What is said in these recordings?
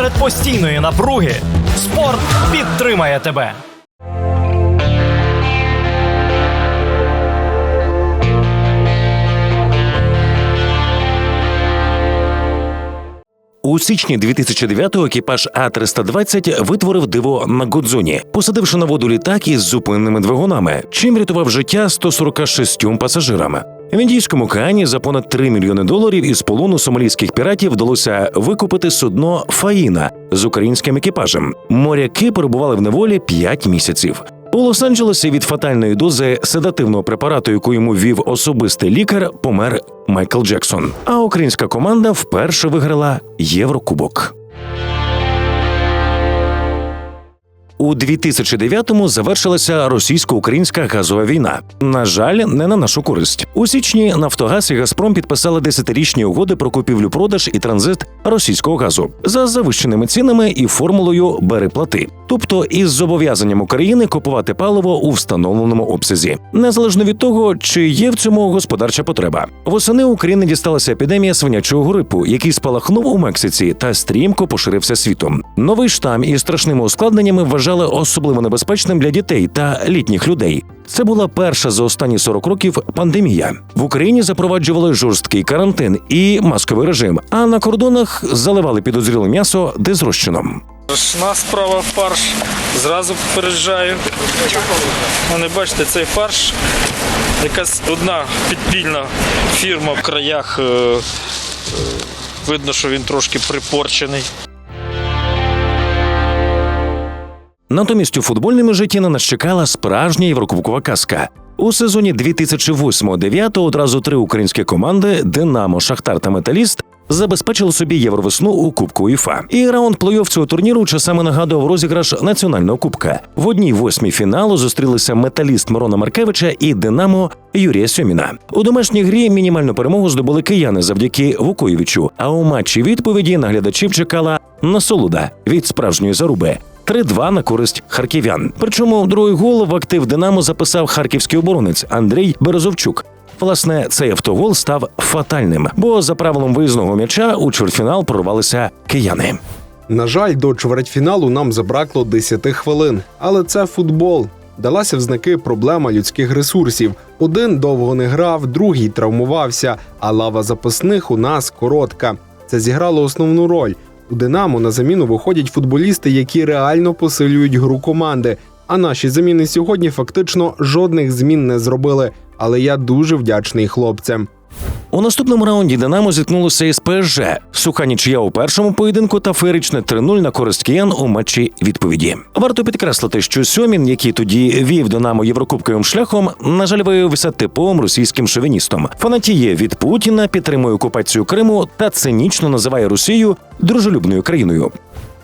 Серед постійної напруги спорт підтримає тебе. У січні 2009-го екіпаж А-320 витворив диво на Гудзоні, посадивши на воду літак із зупиненими двигунами, чим рятував життя 146 пасажирам. В Індійському океані за понад 3 мільйони доларів із полону сомалійських піратів вдалося викупити судно Фаїна з українським екіпажем. Моряки перебували в неволі 5 місяців. У Лос-Анджелесі від фатальної дози седативного препарату, яку йому ввів особистий лікар, помер Майкл Джексон. А українська команда вперше виграла Єврокубок. У 2009-му завершилася російсько-українська газова війна. На жаль, не на нашу користь. У січні Нафтогаз і Газпром підписали десятирічні угоди про купівлю-продаж і транзит російського газу за завищеними цінами і формулою бери плати, тобто із зобов'язанням України купувати паливо у встановленому обсязі, незалежно від того, чи є в цьому господарча потреба. Восени України дісталася епідемія свинячого грипу, який спалахнув у Мексиці та стрімко поширився світом. Новий штам із страшними ускладненнями вважали особливо небезпечним для дітей та літніх людей. Це була перша за останні 40 років пандемія. В Україні запроваджували жорсткий карантин і масковий режим, а на кордонах заливали підозріле м'ясо дезрозчином. Страшна справа фарш. Зразу попереджаю. Вони бачите, цей фарш. Якась одна підпільна фірма в краях. е, е, Видно, що він трошки припорчений. Натомість у футбольному житті на нас чекала справжня єврокубкова казка. У сезоні 2008-2009 одразу три українські команди Динамо, Шахтар та Металіст забезпечили собі євровесну у Кубку УЄФА. І раунд плей-офф цього турніру часами нагадував розіграш національного кубка. В одній восьмій фіналу зустрілися металіст Мирона Маркевича і Динамо Юрія Сьоміна. У домашній грі мінімальну перемогу здобули кияни завдяки Вукоєвичу. А у матчі відповіді наглядачів чекала насолода від справжньої заруби. 3-2 на користь харків'ян. Причому другий гол в актив Динамо записав харківський оборонець Андрій Березовчук. Власне, цей автогол став фатальним, бо за правилом виїзного м'яча у чвертьфінал прорвалися кияни. На жаль, до чвертьфіналу нам забракло 10 хвилин, але це футбол. Далася в знаки проблема людських ресурсів. Один довго не грав, другий травмувався, а лава запасних у нас коротка. Це зіграло основну роль. У Динамо на заміну виходять футболісти, які реально посилюють гру команди. А наші заміни сьогодні фактично жодних змін не зробили. Але я дуже вдячний хлопцям. У наступному раунді Динамо зіткнулося із ПСЖ. Суха нічия у першому поєдинку та феєричне 3-0 на користь киян у матчі відповіді. Варто підкреслити, що Сьомін, який тоді вів Динамо єврокубковим шляхом, на жаль, виявився типовим російським шовіністом. Фанатіє від Путіна, підтримує окупацію Криму та цинічно називає Росію дружелюбною країною.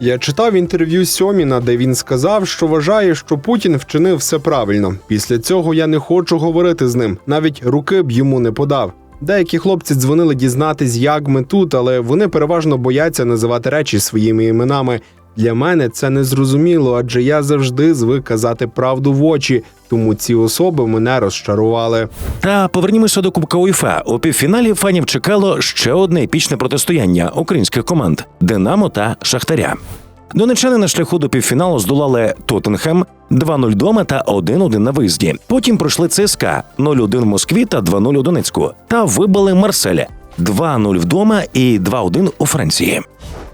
Я читав інтерв'ю Сьоміна, де він сказав, що вважає, що Путін вчинив все правильно. Після цього я не хочу говорити з ним. Навіть руки б йому не подав. Деякі хлопці дзвонили дізнатись, як ми тут, але вони переважно бояться називати речі своїми іменами. Для мене це незрозуміло, адже я завжди звик казати правду в очі, тому ці особи мене розчарували. Та повернімося до Кубка УЄФА. У півфіналі фанів чекало ще одне епічне протистояння українських команд Динамо та Шахтаря. Донечани на шляху до півфіналу здолали Тоттенхем 2-0 дома та 1-1 на виїзді. Потім пройшли ЦСКА 0-1 в Москві та 2-0 у Донецьку. Та вибили Марселя 2-0 вдома і 2-1 у Франції.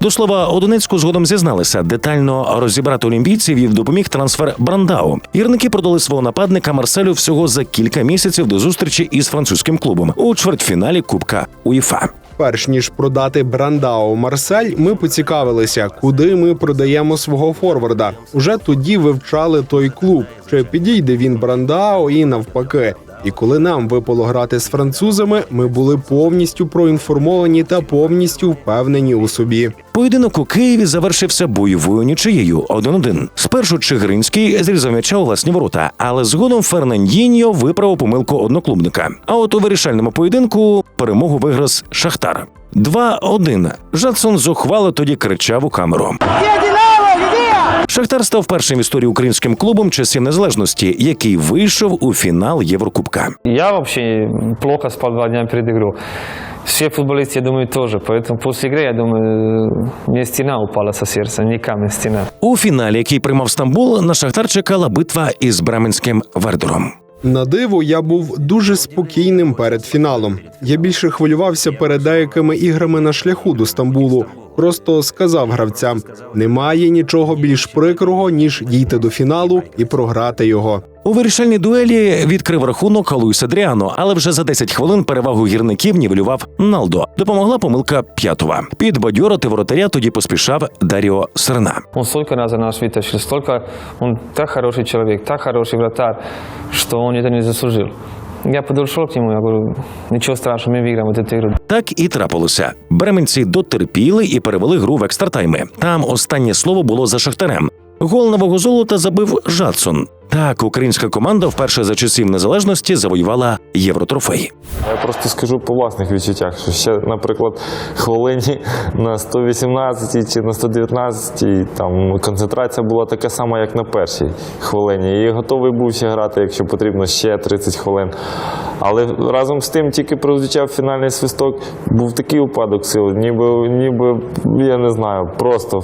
До слова, у Донецьку згодом зізналися, детально розібрати олімпійців їм допоміг трансфер Брандау. Гірники продали свого нападника Марселю всього за кілька місяців до зустрічі із французьким клубом у чвертьфіналі Кубка УЄФА. Перш ніж продати Брандау Марсель, ми поцікавилися, куди ми продаємо свого форварда. Уже тоді вивчали той клуб, чи підійде він Брандау і навпаки. І коли нам випало грати з французами, ми були повністю проінформовані та повністю впевнені у собі. Поєдинок у Києві завершився бойовою нічиєю 1-1. Спершу Чигиринський зрізав м'яча у власні ворота, але згодом Фернандіньо виправив помилку одноклубника. А от у вирішальному поєдинку перемогу виграв Шахтар. 2-1. Жадсон зухвало тоді кричав у камеру. Где Динамо? Где? Шахтар став першим в історії українським клубом часів незалежності, який вийшов у фінал Єврокубка. Я вообще плохо спал два дня перед игрой. Все футболисты, я думаю, тоже. Поэтому после игры, я думаю, мне стена упала со сердца, не камень, стена. У фіналі, який приймав Стамбул, на Шахтар чекала битва із бременським Вердером. На диво, я був дуже спокійним перед фіналом. Я більше хвилювався перед деякими іграми на шляху до Стамбулу. Просто сказав гравцям: немає нічого більш прикрого, ніж дійти до фіналу і програти його. У вирішальній дуелі відкрив рахунок Луїс Адріано, але вже за 10 хвилин перевагу гірників нівелював Налдо. Допомогла помилка п'ятова. Підбадьорити воротаря тоді поспішав Даріо Серна. Он столько раз за нас вытащил, столько... Он так хороший человек, так хороший вратарь, что он это не заслужил. Я подошел к нему, я говорю, ничего страшного, мы выиграем вот эту игру. Так і трапилося. Бременці дотерпіли і перевели гру в екстратайми. Там останнє слово було за шахтарем. Гол нового золота забив Жадсон. Так, українська команда вперше за часів незалежності завоювала євротрофей. Я просто скажу по власних відчуттях, що ще, наприклад, хвилині на 118 чи на 119 там концентрація була така сама, як на першій хвилині. І готовий був ще грати, якщо потрібно, ще 30 хвилин. Але разом з тим, тільки прозвучав фінальний свисток, був такий упадок сил, ніби, ніби я не знаю, просто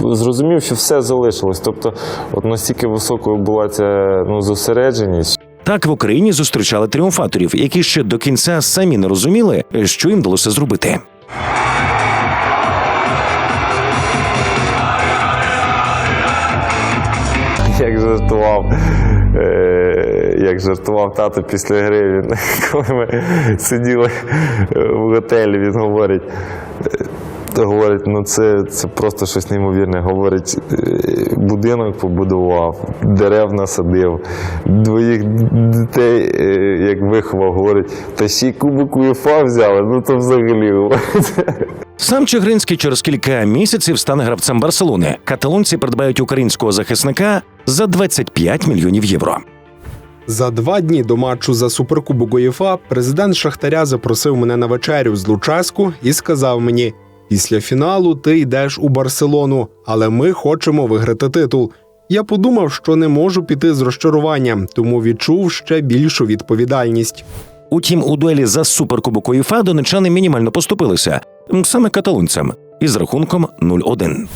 зрозумів, що все залишилось. Тобто, от настільки високою була ця ну, зосередженість. Так в Україні зустрічали тріумфаторів, які ще до кінця самі не розуміли, що їм вдалося зробити. як жартував, е, як жартував тато після гри. Він, коли ми сиділи в готелі, він говорить. Говорить, ну це, це просто щось неймовірне. Говорить, е, будинок побудував, дерев насадив, двоїх дітей е, як виховав, говорить, та ще й кубок УЄФА взяли, ну то взагалі. Сам Чигринський через кілька місяців стане гравцем Барселони. Каталонці придбають українського захисника за 25 мільйонів євро. За два дні до матчу за суперкубок УЄФА президент Шахтаря запросив мене на вечерю з Луческу і сказав мені: після фіналу ти йдеш у Барселону, але ми хочемо виграти титул. Я подумав, що не можу піти з розчаруванням, тому відчув ще більшу відповідальність. Утім, у дуелі за суперкубок УЄФА донечани мінімально поступилися саме каталонцям із рахунком 0-1.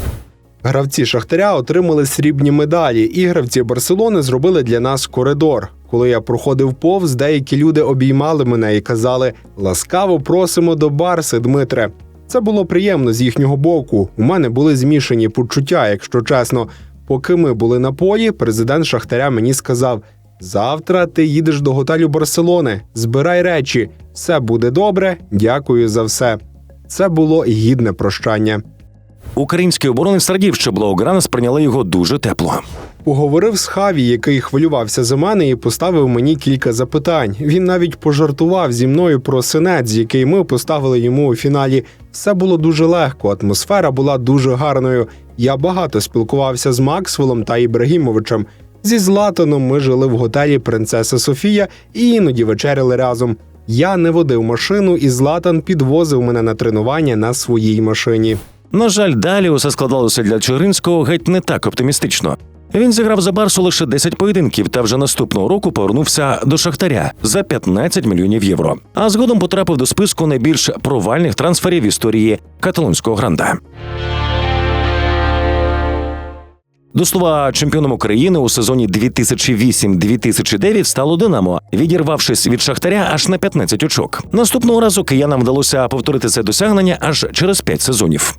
Гравці Шахтаря отримали срібні медалі, і гравці Барселони зробили для нас коридор. Коли я проходив повз, деякі люди обіймали мене і казали: ласкаво просимо до Барси, Дмитре. Це було приємно з їхнього боку. У мене були змішані почуття, якщо чесно. Поки ми були на полі, президент Шахтаря мені сказав: завтра ти їдеш до готелю Барселони, збирай речі, все буде добре, дякую за все. Це було гідне прощання. Український оборонець радів, що Блауграна сприйняли його дуже тепло. Поговорив з Хаві, який хвилювався за мене, і поставив мені кілька запитань. Він навіть пожартував зі мною про синець, який ми поставили йому у фіналі. Все було дуже легко, атмосфера була дуже гарною. Я багато спілкувався з Максвелом та Ібрагімовичем. Зі Златаном ми жили в готелі Принцеса Софія і іноді вечеряли разом. Я не водив машину, і Златан підвозив мене на тренування на своїй машині. На жаль, далі усе складалося для Чигиринського геть не так оптимістично. Він зіграв за Барсу лише 10 поєдинків та вже наступного року повернувся до Шахтаря за 15 мільйонів євро. А згодом потрапив до списку найбільш провальних трансферів в історії каталонського гранда. До слова, чемпіоном України у сезоні 2008-2009 стало Динамо, відірвавшись від Шахтаря аж на 15 очок. Наступного разу киянам вдалося повторити це досягнення аж через 5 сезонів.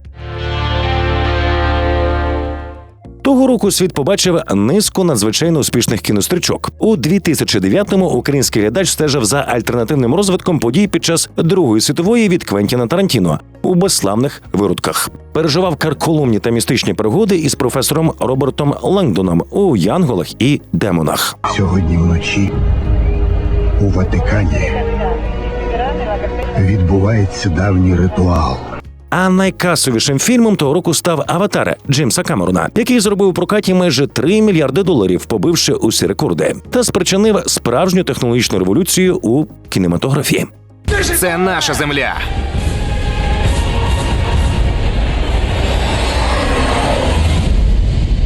Того року світ побачив низку надзвичайно успішних кінострічок. У 2009-му український глядач стежив за альтернативним розвитком подій під час Другої світової від Квентіна Тарантіно у безславних виродках. Переживав карколомні та містичні пригоди із професором Робертом Лангдоном у Янголах і Демонах. Сьогодні вночі у Ватикані відбувається давній ритуал. А найкасовішим фільмом того року став Аватар Джеймса Камерона, який зробив у прокаті майже 3 мільярди доларів, побивши усі рекорди, та спричинив справжню технологічну революцію у кінематографії. Це наша земля.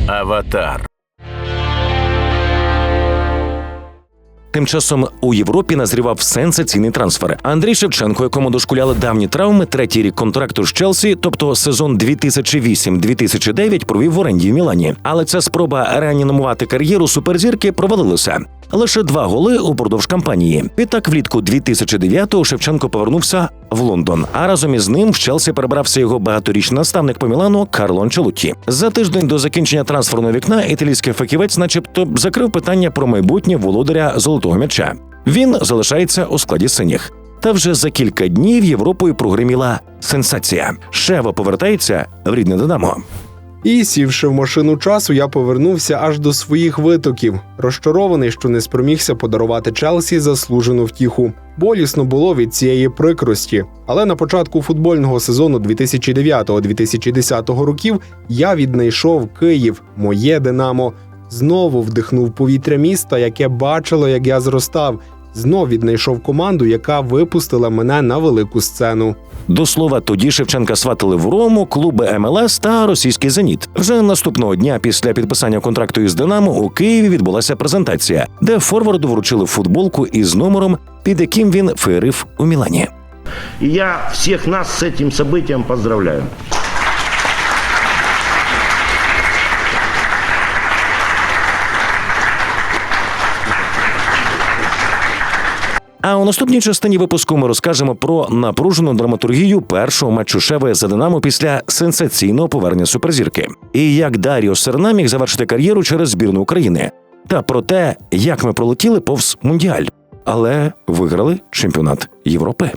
Аватар. Тим часом у Європі назрівав сенсаційний трансфер. Андрій Шевченко, якому дошкуляли давні травми, третій рік контракту з Челсі, тобто сезон 2008-2009 провів в оренді в Мілані. Але ця спроба реанімувати кар'єру суперзірки провалилася. Лише два голи упродовж кампанії. Відтак, влітку 2009-го Шевченко повернувся в Лондон. А разом із ним в Челсі перебрався його багаторічний наставник по Мілану Карлон Челуті. За тиждень до закінчення трансферного вікна італійський фахівець, начебто, закрив питання про майбутнє володаря золотого м'яча. Він залишається у складі синіх. Та вже за кілька днів Європою прогриміла сенсація. Шева повертається в рідне Динамо. І сівши в машину часу, я повернувся аж до своїх витоків, розчарований, що не спромігся подарувати Челсі заслужену втіху. Болісно було від цієї прикрості. Але на початку футбольного сезону 2009-2010 років я віднайшов Київ, моє Динамо. Знову вдихнув повітря міста, яке бачило, як я зростав. Знов віднайшов команду, яка випустила мене на велику сцену. До слова, тоді Шевченка сватили в Рому, клуби МЛС та російський зеніт. Вже наступного дня після підписання контракту із Динамо у Києві відбулася презентація, де форварду вручили футболку із номером, під яким він феєрив у Мілані. Я всіх нас з цим событием поздравляю. А у наступній частині випуску ми розкажемо про напружену драматургію першого матчу Шеви за Динамо після сенсаційного повернення суперзірки, і як Даріо Серна міг завершити кар'єру через збірну України, та про те, як ми пролетіли повз мундіаль, але виграли чемпіонат Європи.